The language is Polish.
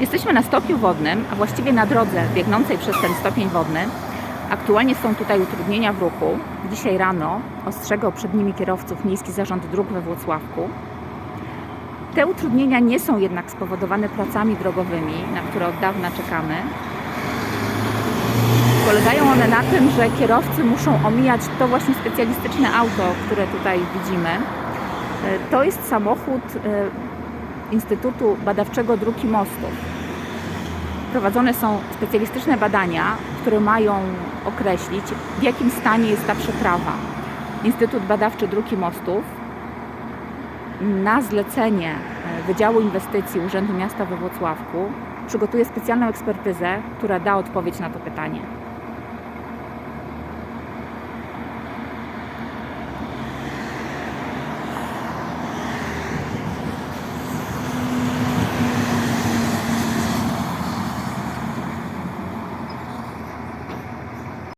Jesteśmy na stopniu wodnym, a właściwie na drodze biegnącej przez ten stopień wodny. Aktualnie są tutaj utrudnienia w ruchu. Dzisiaj rano ostrzegał przed nimi kierowców Miejski Zarząd Dróg we Włocławku. Te utrudnienia nie są jednak spowodowane pracami drogowymi, na które od dawna czekamy. Polegają one na tym, że kierowcy muszą omijać to właśnie specjalistyczne auto, które tutaj widzimy. E, To jest samochód e, Instytutu Badawczego Dróg i Mostów. Prowadzone są specjalistyczne badania, które mają określić, w jakim stanie jest ta przeprawa. Instytut Badawczy Dróg i Mostów na zlecenie e, Wydziału Inwestycji Urzędu Miasta we Włocławku przygotuje specjalną ekspertyzę, która da odpowiedź na to pytanie.